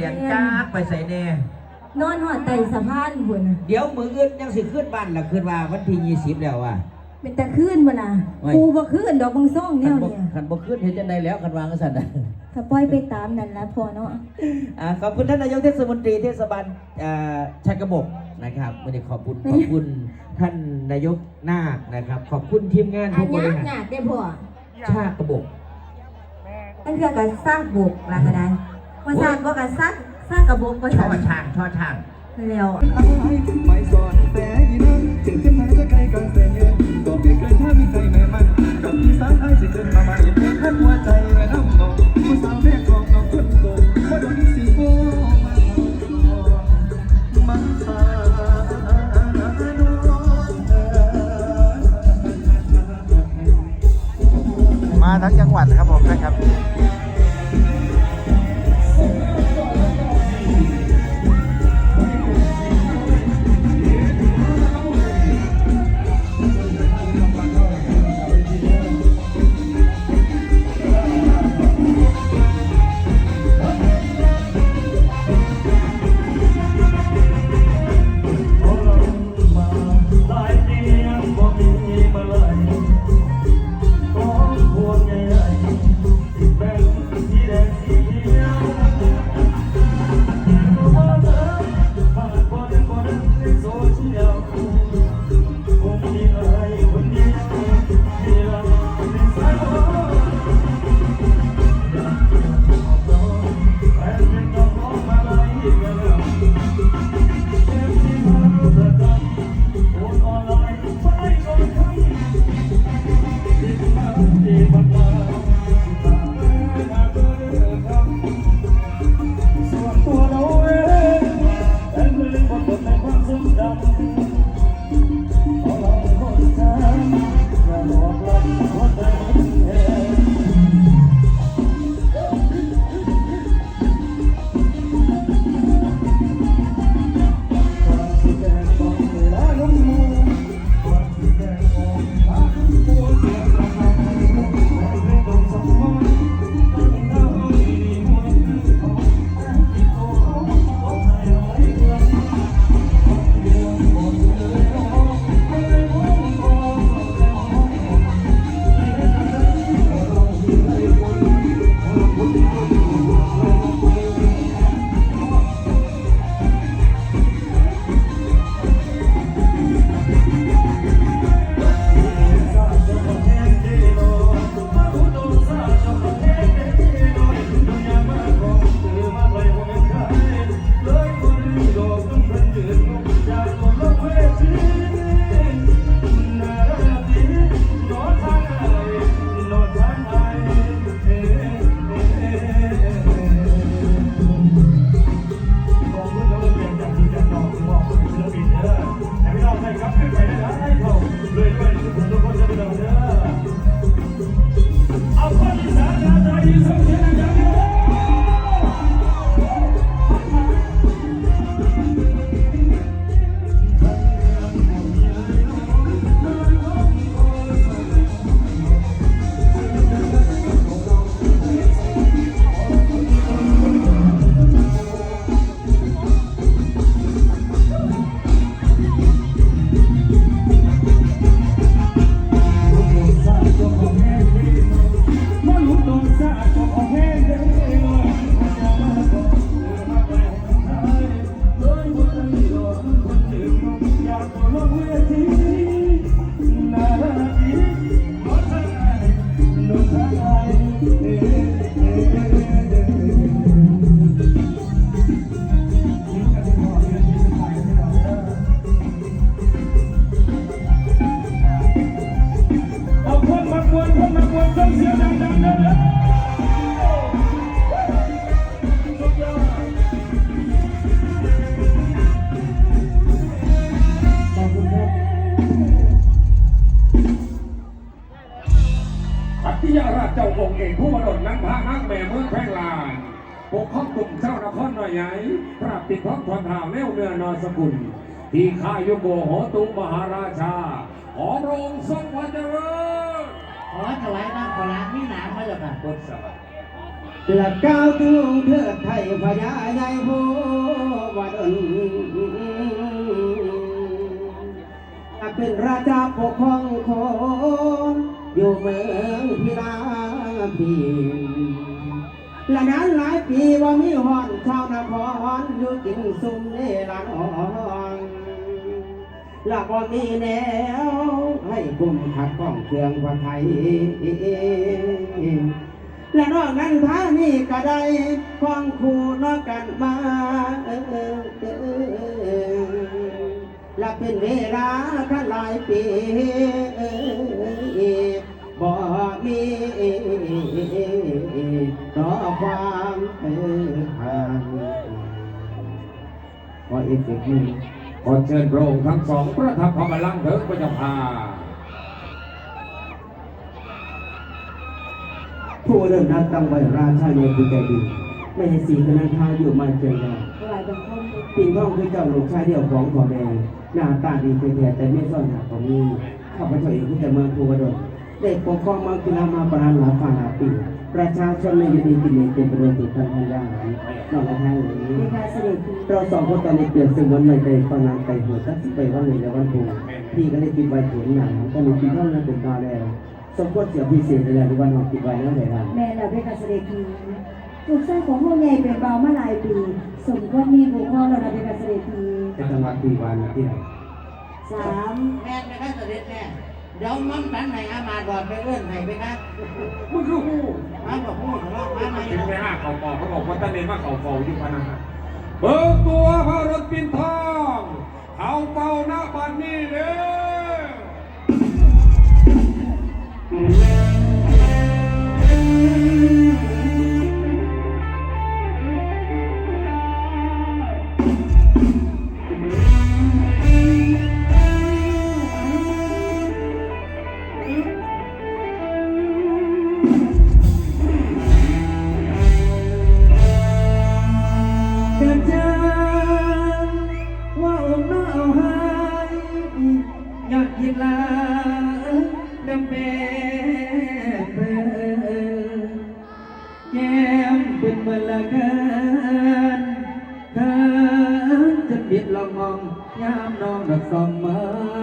เสียงจ้ากไปใส่แน่ นอนหอดไต่สะพานบุญเดี๋ยวมืออื่นยังสิขึ้นบ้านละขึ้นว่าวันที่ยี่สิบแล้วว่ะ เป็นตะขึ้นบ่น่ะโอ้ย กูบ่ขึ้นดอกบางซ่องแนขันวบ่เนี่ยขันบ่ขึ้นเห็นจังไดแล้วขันวางก็สั่นนะถ้าปล่อยไปตามนั่นละพอเนาะ อ่าขอบคุณท่านนายกเทศมนตรีเทศบาลอ่าชัยกระบอกนะครับวันนี้ขอบคุณขอบคุณท่านนายกนาคนะครับ ขอบคุณทีมงานอัผู้นบยาริกหารยากได้พ่อชาติกระบอกอันคือการสร้างบุกละก็ได้ ว่าสร้างบ่การสร้างสร้างกระบอกบ่ช่สอร้างช่างช่อช่างแล้วไม่สอนแต่ยีนั้นถึงเส้นทางจะไกลกันแสนเยืนก็เพียงเกินถ้ามีใจแม่มันกับพี่สาวไอ้สิเดินมาใหม่เผู้บรมนักพระนักแม่เมืองแพร่งลานปกข้องกลุ่มเจ้านครน้อยใหญ่ปราบปิดท้องทวนทางแนวเนื้อนอสกุล ที่ข้ายุโกโหตุมหาราชา ขอพระองค์ทรงวันเจริญขอถวายน้ำขอล้างมีหนามมาจากค่ะบทสวรรค์และก้าวถึงเทิดไทยพญาใหญ่โหวัดนเป็นราชาปกครองคนอยู่เมืองพิลาพีและนานหลายปีว่ามีหอนชาวนครอยู่กินซุ่มเล่ลานอ่อนและบ่มีแนวให้กลุ่มขัดข้องเครื่องพระไทยและนอกนั้นท่านี่ก็ได้พ้องคู่นอกกันมาและเป็นเวลาท่านหลายปีบ่มี ขออีกสิบหนึ่งขอเชิญพระองค์ทั้งสองประทับพระบัลลังก์เถิดพระเจ้าค่ะผู้เริ่มนัดตั้งไว้ราชาโยคือใจดีไม่ให้สีคณะท้าอยู่มาเจอแล้วถวายบังคมปิ่นทองคือเจ้าลูกชายเดียวของพ่อแม่หน้าตาดีเทียแต่ไม่ซ่อนหาของนี้ข้าพเจ้าเองที่จะมาภูวดลได้ปกครองมากีฬามาประหารหลายฝ่าหลายปี ประชาชนในอยู่ดีกินเองเป็นประโยชน์ติดทางทางยาหารนอกจากนั้นเลยเป็นการเสด็จพี่เราสองคนตอนนี้เปลี่ยนซึ่งวันไม่ไปฟังนางไปหัวตัดสิไปวันหนึ่งและวันพุธพี่ก็ได้คิดไว้ถึงหนังก็มีปีเท่านั้นเป็นตาแล้วสมควรเสียพิเศษในวันของคิดไว้แล้วไหนล่ะแม่เราเป็นการเสด็จพี่ลูกชายของพ่อใหญ่เป็นเบามาหลายปี สมควรมีบุคคลเราเป็นการเสด็จพี่จะจังหวัดปีวันที่ไหนสามแม่ไปครับเสด็จแม่ เดี๋ยวมั่งสันไหนอามาดอดไปเอื้อนไหนไปครับมึงคือหูมาบอกพูดของเรามาไหนถึงไปห้าเขาปอกเขาบอกว่าท่านเองมาเขาเฝ้าอยู่พะนะฮะเบิกตัวพระรถปินทองเอาเฝ้าหน้าบันนี้เด้อ มองยามน้องดักส่องมาอ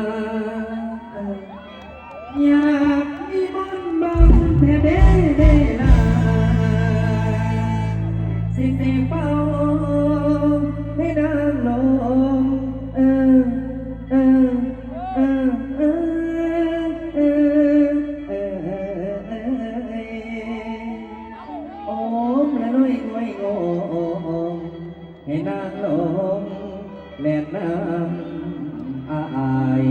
น้ำอาย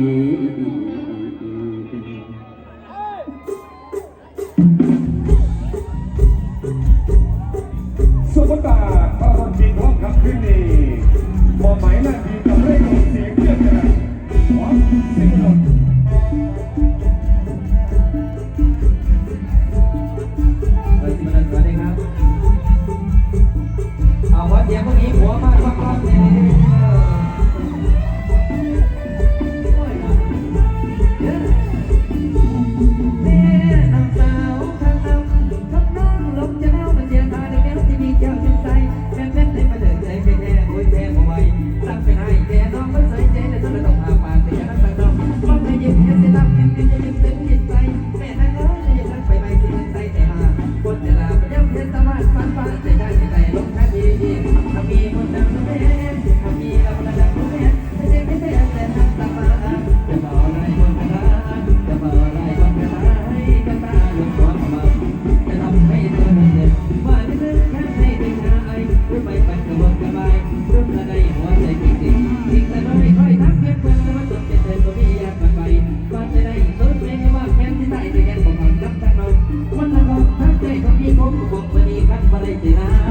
ผมควรไปดีกันไปได้สินะ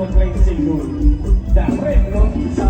วมเพลงสี่หมื่นแต่เรศน้อสา